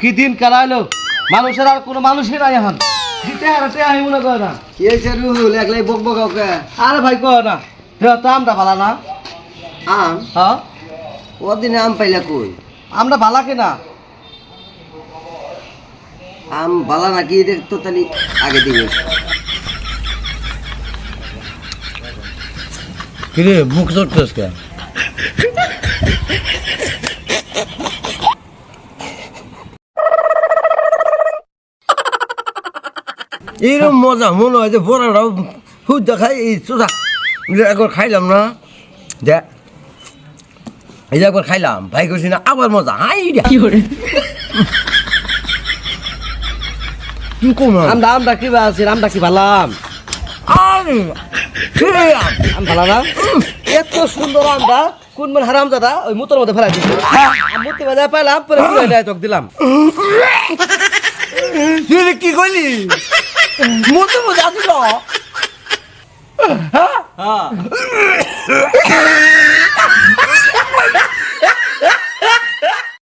কি দিন কারাইলো মানুষের আর কোনো মানুষই নাই এখন। দিতে হারাতে আমি মনে করে না। কি হয়েছে রুহুল? একলাই বক বক ওকে? আরে ভাই কয় না। তো আমরা ভালা না। আম? হ্যাঁ? ওদিনে আম পাইলা কই? আমরা ভালা কিনা? আম বালা নাকি এটা তো তাহলে আগে দিবে। কিরে মুখ চড়তেছ কে এরকম মজা মনে হয় যে বড়াটাও খুব দেখাই এই চোদা একবার খাইলাম না যে এই যে একবার খাইলাম ভাই করছি না আবার মজা হাই কি কম আমরা আমরা কি বা আছি আমরা কি ভালাম? আরে কে আম? আম ভালা না? এত সুন্দর আমরা কোন মানে হারাম দাদা ওই মুতর মধ্যে ফেলাই দিচ্ছি মুতি বাজায় পাইলাম পরে পুরো ডায় তোক দিলাম তুই যে কি কইলি মতো মতো আসিল হ্যাঁ